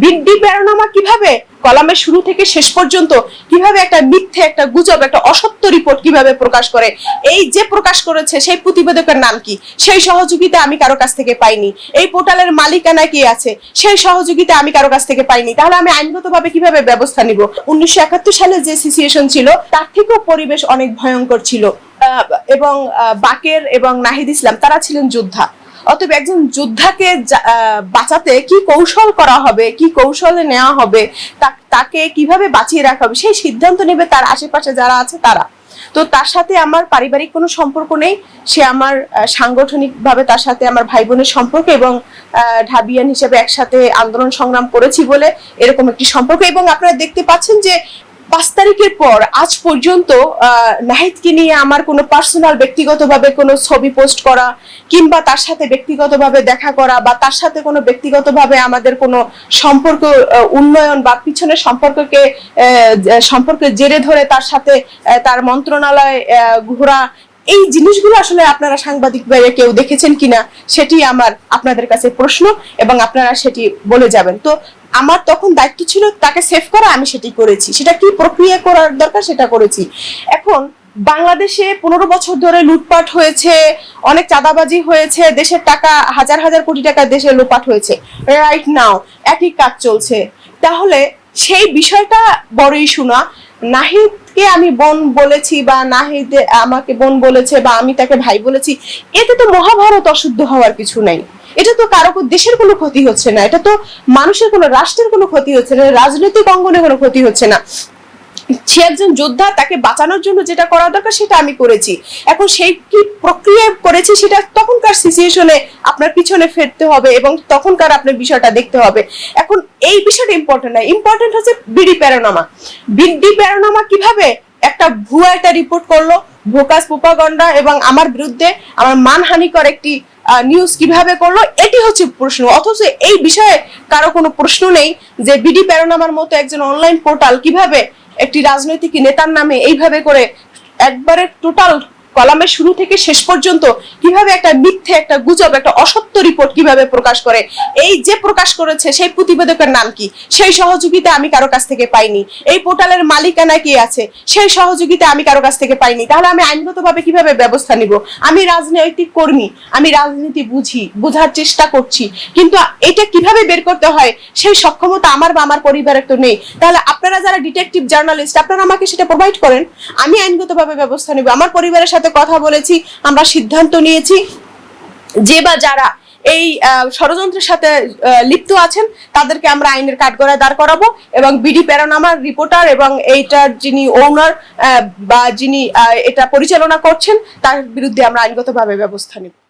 BD প্রেরণামা কীভাবে কলামের শুরু থেকে শেষ পর্যন্ত কীভাবে একটা মিথ্যে, একটা গুজব, একটা অসত্য রিপোর্ট কীভাবে প্রকাশ করে? এই যে প্রকাশ করেছে, সেই প্রতিবেদকের নাম কি? সেই সহযোগিতা আমি কারও কাছ থেকে পাইনি। এই পোর্টালের মালিকানা কি আছে? সেই সহযোগিতা আমি কারও কাছ থেকে পাইনি। তাহলে আমি আইনগতভাবে কীভাবে ব্যবস্থা নিব? উনিশশো একাত্তর সালে যে সিচুয়েশন ছিল, তার থেকেও পরিবেশ অনেক ভয়ঙ্কর ছিল। এবং বাকের এবং নাহিদ ইসলাম, তারা ছিলেন যোদ্ধা। অতএব একজন যোদ্ধাকে বাঁচাতে কি কৌশল করা হবে, কি কৌশলে নেওয়া হবে তাকে কীভাবে বাঁচিয়ে রাখা হবে, সেই সিদ্ধান্ত নেবে তার আশেপাশে যারা আছে তারা। তো তার সাথে আমার পারিবারিক কোনো সম্পর্ক নেই, সে আমার সাংগঠনিক ভাবে তার সাথে আমার ভাই বোনের সম্পর্ক এবং ঢাবিয়ান হিসেবে একসাথে আন্দোলন সংগ্রাম করেছি বলে এরকম একটি সম্পর্ক। এবং আপনারা দেখতে পাচ্ছেন যে পাঁচ তারিখের পর আজ পর্যন্ত নাহিদকে নিয়ে আমার কোনো পার্সোনাল ব্যক্তিগতভাবে কোনো ছবি পোস্ট করা কিংবা তার সাথে ব্যক্তিগতভাবে দেখা করা বা তার সাথে কোনো ব্যক্তিগতভাবে আমাদের কোনো সম্পর্ক উন্নয়ন বা পিছনের সম্পর্ককে সম্পর্কে জেরে ধরে তার সাথে তার মন্ত্রণালয় ঘোরা, এই জিনিসগুলো আসলে আপনারা সাংবাদিক ভাইরা কেউ দেখেছেন কিনা সেটি আমার আপনাদের কাছে প্রশ্ন এবং আপনারা সেটি বলে যাবেন। তো আমার তখন দায়িত্ব ছিল তাকে সেভ করা, আমি সেটি করেছি। সেটা কি প্রক্রিয়া করার দরকার সেটা করেছি। এখন বাংলাদেশে পনেরো বছর ধরে লুটপাট হয়েছে, অনেক চাঁদাবাজি হয়েছে, দেশের টাকা, হাজার হাজার কোটি টাকা দেশে লুটপাট হয়েছে। রাইট নাও একই কাজ চলছে। তাহলে সেই বিষয়টা বড় ইস্যু না। নাহিদকে আমি বোন বলেছি বা নাহিদ আমাকে বোন বলেছে বা আমি তাকে ভাই বলেছি, এতে তো মহাভারত অশুদ্ধ হওয়ার কিছু নাই। এটা তো কারও দেশের কোনো ক্ষতি হচ্ছে না, এটা তো মানুষের কোনো রাষ্ট্রের কোনো ক্ষতি হচ্ছে না, রাজনৈতিক অঙ্গনে কোনো ক্ষতি হচ্ছে না। সে একজন যোদ্ধা, তাকে বাঁচানোর জন্য যেটা করা দরকার সেটা আমি করেছি। এখন সেই কি প্রক্রিয়া করেছি সেটা তখনকার সিচুয়েশনে আপনার পিছনে ফেরতে হবে এবং তখনকার আপনার বিষয়টা দেখতে হবে। এখন এই বিষয়টা ইম্পর্টেন্ট না ইম্পর্টেন্ট হচ্ছে বিডি প্যারোনামা। বিডি প্যারোনামা কীভাবে একটা ভুয়া একটা রিপোর্ট করল, ভোকাস প্রোপাগন্ডা এবং আমার বিরুদ্ধে আমার মানহানিকর একটি নিউজ কীভাবে করল, এটি হচ্ছে প্রশ্ন। অথচ এই বিষয়ে কারও কোনো প্রশ্ন নেই যে বিডি প্যারোনামার মতো একজন অনলাইন পোর্টাল কীভাবে একটি রাজনৈতিক নেতার নামে এইভাবে করে একবারে টোটাল কলামের শুরু থেকে শেষ পর্যন্ত কীভাবে একটা মিথ্যে, একটা গুজব, একটা অসত্য রিপোর্ট কীভাবে প্রকাশ করে? এই যে প্রকাশ করেছে, সেই প্রতিবেদকের নাম কি? সেই সহযোগিতা আমি কারও কাছ থেকে পাইনি। এই পোর্টালের মালিকানা কি আছে? সেই সহযোগিতা আমি কারও কাছ থেকে পাইনি। তাহলে আমি আইনগতভাবে কীভাবে ব্যবস্থা নিব? আমি রাজনৈতিক কর্মী, আমি রাজনীতি বুঝি, বোঝার চেষ্টা করছি। কিন্তু এটা কীভাবে বের করতে হয়? সেই সক্ষমতা আমার বা আমার পরিবারের তো নেই। তাহলে আপনারা যারা ডিটেকটিভ জার্নালিস্ট আপনারা আমাকে সেটা প্রোভাইড করেন। আমি আইনগতভাবে ব্যবস্থা নেব। আমার পরিবারের সাথে কথা বলেছি, আমরা সিদ্ধান্ত নিয়েছি যে বা যারা এই ষড়যন্ত্রের সাথে লিপ্ত আছেন, তাদেরকে আমরা আইনের কাঠগড়ায় দাঁড় করাবো এবং বিডি প্যারানামার রিপোর্টার এবং এইটার যিনি ওনার বা যিনি এটা পরিচালনা করছেন, তার বিরুদ্ধে আমরা আইনগতভাবে ব্যবস্থা নেব।